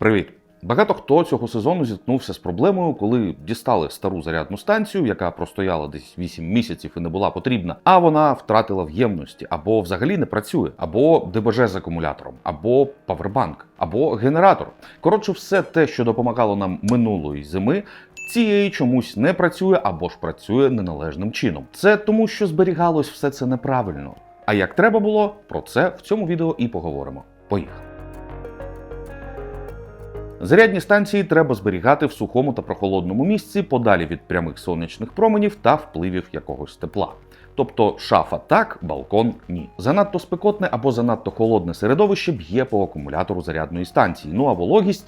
Привіт! Багато хто цього сезону зіткнувся з проблемою, коли дістали стару зарядну станцію, яка простояла десь 8 місяців і не була потрібна, а вона втратила в ємності, або взагалі не працює, або ДБЖ з акумулятором, або павербанк, або генератор. Коротше, все те, що допомагало нам минулої зими. Цієї чомусь не працює або ж працює неналежним чином. Це тому, що зберігалось все це неправильно. А як треба було, про це в цьому відео і поговоримо. Поїхали. Зарядні станції треба зберігати в сухому та прохолодному місці подалі від прямих сонячних променів та впливів якогось тепла. Тобто шафа так, балкон ні. Занадто спекотне або занадто холодне середовище б'є по акумулятору зарядної станції. Ну а вологість.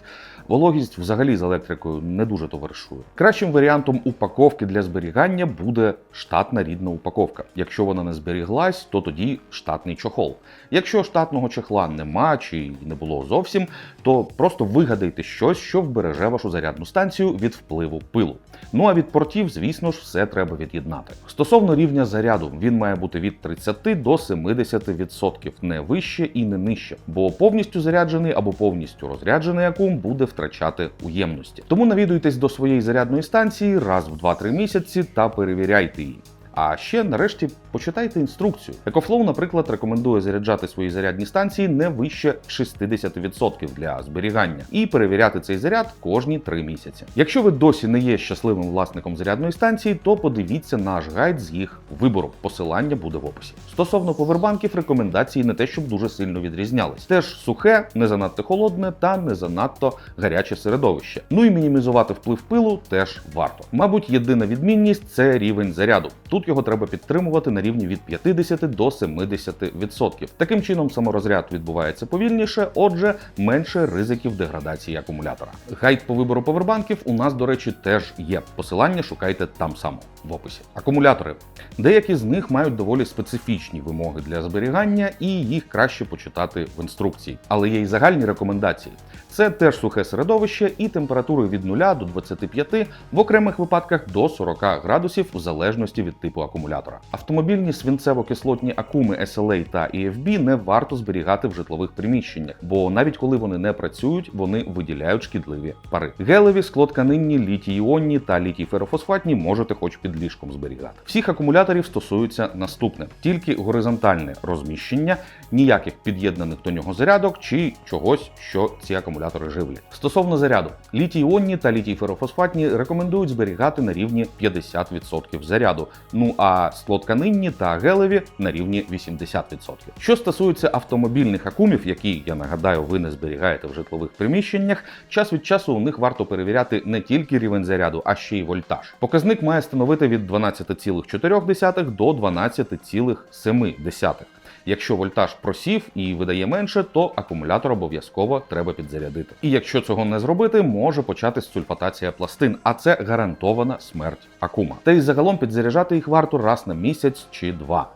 Вологість взагалі з електрикою не дуже товаришує. Кращим варіантом упаковки для зберігання буде штатна рідна упаковка. Якщо вона не зберіглась, то тоді штатний чохол. Якщо штатного чохла нема чи не було зовсім, то просто вигадайте щось, що вбереже вашу зарядну станцію від впливу пилу. Ну а від портів, звісно ж, все треба від'єднати. Стосовно рівня заряду, він має бути від 30 до 70%, не вище і не нижче, бо повністю заряджений або повністю розряджений акум буде втрачати уємності. Тому навідуйтесь до своєї зарядної станції раз в 2-3 місяці та перевіряйте її. А ще нарешті почитайте інструкцію. EcoFlow, наприклад, рекомендує заряджати свої зарядні станції не вище 60% для зберігання і перевіряти цей заряд кожні 3 місяці. Якщо ви досі не є щасливим власником зарядної станції, то подивіться наш гайд з їх вибору. Посилання буде в описі. Стосовно повербанків, рекомендації не те, щоб дуже сильно відрізнялись. Теж сухе, не занадто холодне та не занадто гаряче середовище. Ну і мінімізувати вплив пилу теж варто. Мабуть, єдина відмінність це рівень заряду. Тут його треба підтримувати рівні від 50 до 70%. Таким чином саморозряд відбувається повільніше, отже, менше ризиків деградації акумулятора. Гайд по вибору повербанків у нас, до речі, теж є. Посилання шукайте там само в описі. Акумулятори. Деякі з них мають доволі специфічні вимоги для зберігання, і їх краще почитати в інструкції. Але є й загальні рекомендації. Це теж сухе середовище і температури від 0 до 25, в окремих випадках до 40 градусів в залежності від типу акумулятора. Автомобільні свинцево-кислотні акуми SLA та EFB не варто зберігати в житлових приміщеннях, бо навіть коли вони не працюють, вони виділяють шкідливі пари. Гелеві, склотканинні, літій-іонні та літій-ферофосфатні можете хоч під ліжком зберігати. Всіх акумуляторів стосується наступне: тільки горизонтальне розміщення, ніяких під'єднаних до нього зарядок чи чогось, що ці акумулятори живлять. Стосовно заряду, літій-іонні та літій-ферофосфатні рекомендують зберігати на рівні 50% заряду. Ну а склотканинні та гелеві на рівні 80%. Що стосується автомобільних акумів, які я нагадаю, ви не зберігаєте в житлових приміщеннях, час від часу у них варто перевіряти не тільки рівень заряду, а ще й вольтаж. Показник має становити від 12,4 до 12,7. Якщо вольтаж просів і видає менше, то акумулятор обов'язково треба підзарядити. І якщо цього не зробити, може початись сульфатація пластин, а це гарантована смерть акума. Та й загалом підзаряджати їх варто раз на місяць чи два.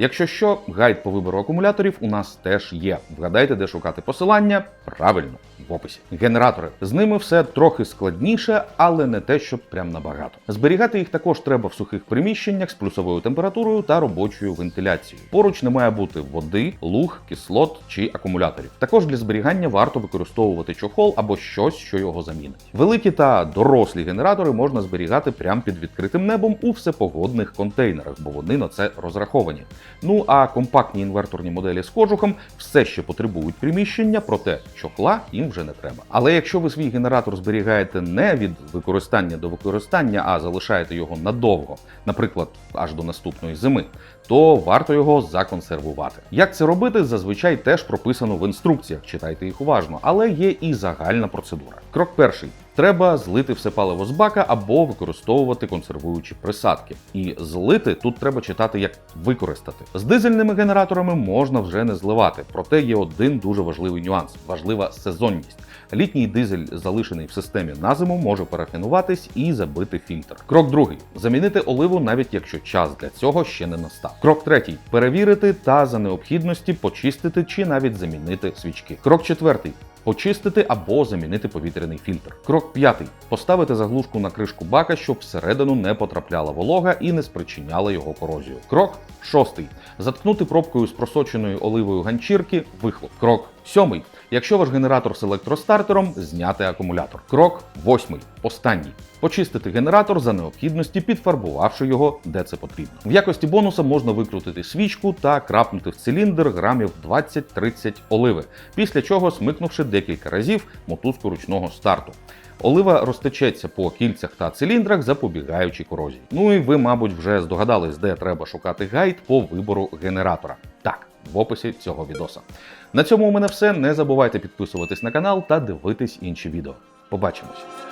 Якщо що, гайд по вибору акумуляторів у нас теж є. Вгадайте, де шукати посилання? Правильно, в описі. Генератори. З ними все трохи складніше, але не те, щоб прям набагато. Зберігати їх також треба в сухих приміщеннях з плюсовою температурою та робочою вентиляцією. Поруч не має бути води, луг, кислот чи акумуляторів. Також для зберігання варто використовувати чохол або щось, що його замінить. Великі та дорослі генератори можна зберігати прямо під відкритим небом у всепогодних контейнерах, бо вони на це розраховані. Ну а компактні інверторні моделі з кожухом все ще потребують приміщення, проте чохла їм вже не треба. Але якщо ви свій генератор зберігаєте не від використання до використання, а залишаєте його надовго, наприклад, аж до наступної зими, то варто його законсервувати. Як це робити, зазвичай теж прописано в інструкціях, читайте їх уважно, але є і загальна процедура. Крок перший. Треба злити все паливо з бака або використовувати консервуючі присадки. І злити тут треба читати як використати. З дизельними генераторами можна вже не зливати, проте є один дуже важливий нюанс важлива сезонність. Літній дизель, залишений в системі на зиму, може парафінуватись і забити фільтр. Крок другий замінити оливу, навіть якщо час для цього ще не настав. Крок третій перевірити та за необхідності почистити чи навіть замінити свічки. Крок четвертий. Почистити або замінити повітряний фільтр. Крок п'ятий. Поставити заглушку на кришку бака, щоб всередину не потрапляла волога і не спричиняла його корозію. Крок шостий. Заткнути пробкою з просоченою оливою ганчірки вихлоп. Крок Сьомий. Якщо ваш генератор з електростартером, зняти акумулятор. Крок восьмий. Останній. Почистити генератор за необхідності, підфарбувавши його де це потрібно. В якості бонуса можна викрутити свічку та крапнути в циліндр грамів 20-30 оливи, після чого смикнувши декілька разів мотузку ручного старту. Олива розтечеться по кільцях та циліндрах, запобігаючи корозії. Ну і ви, мабуть, вже здогадались, де треба шукати гайд по вибору генератора. Так, в описі цього відоса. На цьому у мене все. Не забувайте підписуватись на канал та дивитись інші відео. Побачимось!